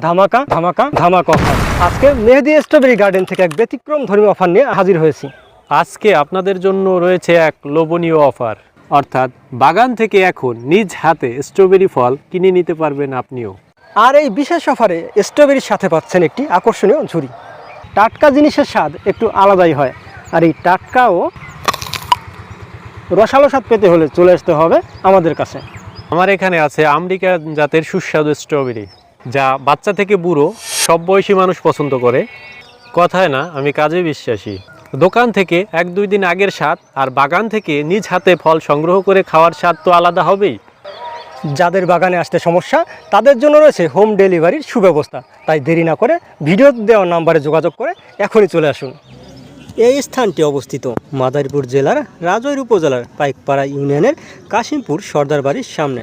ধামাকা ধামাকা ধামাকা অফার আজকে মেহেদি স্ট্রবেরি গার্ডেন থেকে এক ব্যতিক্রম ধর্মী অফার নিয়ে হাজির হয়েছি। আজকে আপনাদের জন্য রয়েছে এক লোভনীয় অফার অর্থাৎ বাগান থেকে এখন নিজ হাতে স্ট্রবেরি ফল কিনে নিতে পারবেন আপনিও। আর এই বিশেষ অফারে স্ট্রবেরির সাথে পাচ্ছেন একটি আকর্ষণীয় ঝুড়ি। টাটকা জিনিসের স্বাদ একটু আলাদাই হয়। আর এই টাটকাও রসালো স্বাদ পেতে হলে চলে আসতে হবে আমাদের কাছে। আমার এখানে আছে আমেরিকা জাতের সুস্বাদু স্ট্রবেরি যা বাচ্চা থেকে বুড়ো, সব বয়সী মানুষ পছন্দ করে। কথায় না, আমি কাজে বিশ্বাসী। দোকান থেকে এক দুই দিন আগের স্বাদ, আর বাগান থেকে নিজ হাতে ফল সংগ্রহ করে খাওয়ার স্বাদ তো আলাদা হবেই। যাদের বাগানে আসতে সমস্যা, তাদের জন্য রয়েছে হোম ডেলিভারির সুব্যবস্থা। তাই দেরি না করে ভিডিও দেওয়া নাম্বারে যোগাযোগ করে এখনই চলে আসুন। এই স্থানটি অবস্থিত মাদারীপুর জেলার রাজৈর উপজেলার পাইকপাড়া ইউনিয়নের কাশিমপুর সর্দার বাড়ির সামনে।